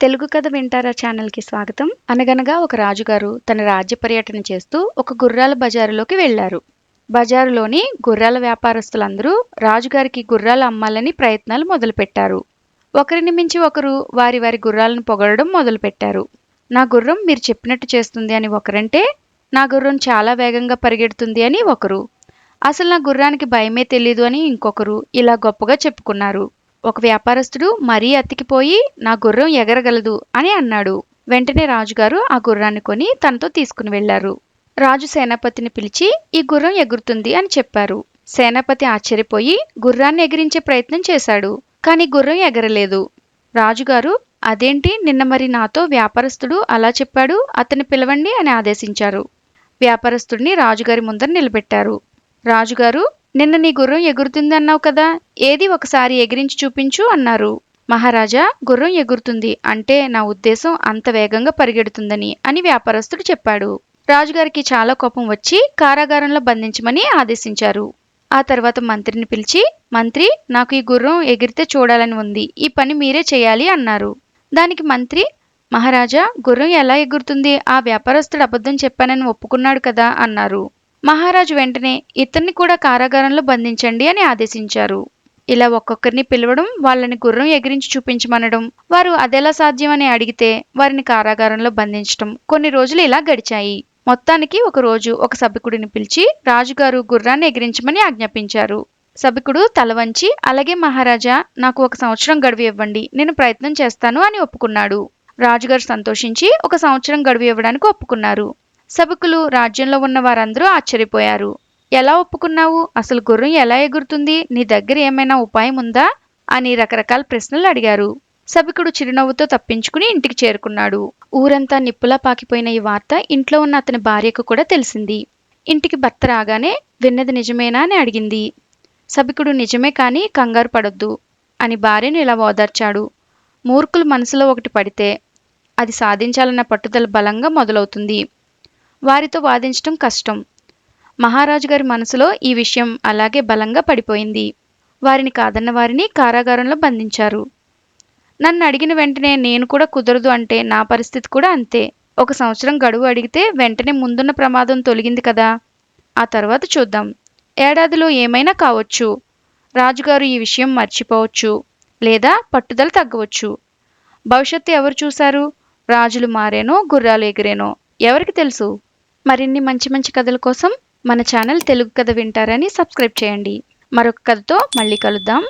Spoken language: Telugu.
తెలుగు కథ వింటారా ఛానల్కి స్వాగతం. అనగనగా ఒక రాజుగారు తన రాజ్య పర్యటన చేస్తూ ఒక గుర్రాల బజారులోకి వెళ్ళారు బజారులోని గుర్రాల వ్యాపారస్తులందరూ రాజుగారికి గుర్రాలు అమ్మాలని ప్రయత్నాలు మొదలుపెట్టారు. ఒకరిని మించి ఒకరు వారి వారి గుర్రాలను పొగడడం మొదలుపెట్టారు. నా గుర్రం మీరు చెప్పినట్టు చేస్తుంది అని ఒకరంటే నా గుర్రం చాలా వేగంగా పరిగెడుతుంది అని ఒకరు. అసలు నా గుర్రానికి భయమే తెలీదు అని ఇంకొకరు ఇలా గొప్పగా చెప్పుకున్నారు. ఒక వ్యాపారస్తుడు మరీ అతికిపోయి నా గుర్రం ఎగరగలదు అని అన్నాడు. వెంటనే రాజుగారు ఆ గుర్రాన్ని కొని తనతో తీసుకుని వెళ్ళారు రాజు సేనాపతిని పిలిచి ఈ గుర్రం ఎగురుతుంది అని చెప్పారు. సేనాపతి ఆశ్చర్యపోయి గుర్రాన్ని ఎగిరించే ప్రయత్నం చేశాడు కానీ గుర్రం ఎగరలేదు. రాజుగారు అదేంటి? నిన్న మరి నాతో వ్యాపారస్తుడు అలా చెప్పాడు అతన్ని పిలవండి అని ఆదేశించారు. వ్యాపారస్తుడిని రాజుగారి ముందర నిలబెట్టారు. రాజుగారు నిన్న నీ గుర్రం ఎగురుతుంది అన్నావు కదా ఏది ఒకసారి ఎగిరించి చూపించు అన్నారు. మహారాజా గుర్రం ఎగురుతుంది అంటే నా ఉద్దేశం అంత వేగంగా పరిగెడుతుందని అని వ్యాపారస్తుడు చెప్పాడు. రాజుగారికి చాలా కోపం వచ్చి కారాగారంలో బంధించమని ఆదేశించారు. ఆ తర్వాత మంత్రిని పిలిచి మంత్రి నాకు ఈ గుర్రం ఎగిరితే చూడాలని ఉంది ఈ పని మీరే చేయాలి అన్నారు. దానికి మంత్రి మహారాజా గుర్రం ఎలా ఎగురుతుంది? ఆ వ్యాపారస్తుడు అబద్ధం చెప్పానని ఒప్పుకున్నాడు కదా అన్నారు. మహారాజు వెంటనే ఇతన్ని కూడా కారాగారంలో బంధించండి అని ఆదేశించారు. ఇలా ఒక్కొక్కరిని పిలవడం వాళ్ళని గుర్రం ఎగిరించి చూపించమనడం వారు అదెలా సాధ్యమని అడిగితే వారిని కారాగారంలో బంధించడం కొన్ని రోజులు ఇలా గడిచాయి. మొత్తానికి ఒక రోజు ఒక సభికుడిని పిలిచి రాజుగారు గుర్రాన్ని ఎగిరించమని ఆజ్ఞాపించారు. సభికుడు తల వంచి అలాగే మహారాజా నాకు ఒక సంవత్సరం గడువు ఇవ్వండి నేను ప్రయత్నం చేస్తాను అని ఒప్పుకున్నాడు. రాజుగారు సంతోషించి ఒక సంవత్సరం గడువు ఇవ్వడానికి ఒప్పుకున్నారు. సభకులు రాజ్యంలో ఉన్న వారందరూ ఆశ్చర్యపోయారు. ఎలా ఒప్పుకున్నావు? అసలు గుర్రం ఎలా ఎగురుతుంది? నీ దగ్గర ఏమైనా ఉపాయం ఉందా? అని రకరకాల ప్రశ్నలు అడిగారు. సభికుడు చిరునవ్వుతో తప్పించుకుని ఇంటికి చేరుకున్నాడు. ఊరంతా నిప్పులా పాకిపోయిన ఈ వార్త ఇంట్లో ఉన్న అతని భార్యకు కూడా తెలిసింది. ఇంటికి భర్త రాగానే విన్నది నిజమేనా? అని అడిగింది. సభికుడు నిజమే కానీ కంగారు పడొద్దు అని భార్యను ఇలా ఓదార్చాడు. మూర్ఖులు మనసులో ఒకటి పడితే అది సాధించాలన్న పట్టుదల బలంగా మొదలవుతుంది. వారితో వాదించటం కష్టం. మహారాజు గారి మనసులో ఈ విషయం అలాగే బలంగా పడిపోయింది. వారిని కాదన్న వారిని కారాగారంలో బంధించారు. నన్ను అడిగిన వెంటనే నేను కూడా కుదరదు అంటే నా పరిస్థితి కూడా అంతే. ఒక సంవత్సరం గడువు అడిగితే వెంటనే ముందున్న ప్రమాదం తొలగింది కదా. ఆ తర్వాత చూద్దాం. ఏడాదిలో ఏమైనా కావచ్చు. రాజుగారు ఈ విషయం మర్చిపోవచ్చు. లేదా పట్టుదల తగ్గవచ్చు. భవిష్యత్తు ఎవరు చూశారు? రాజులు మారేనో గుర్రాలు ఎగిరేనో? ఎవరికి తెలుసు? మరిన్ని మంచి మంచి కథల కోసం మన ఛానల్ తెలుగు కథ వింటారని సబ్స్క్రైబ్ చేయండి. మరొక కథతో మళ్ళీ కలుద్దాం.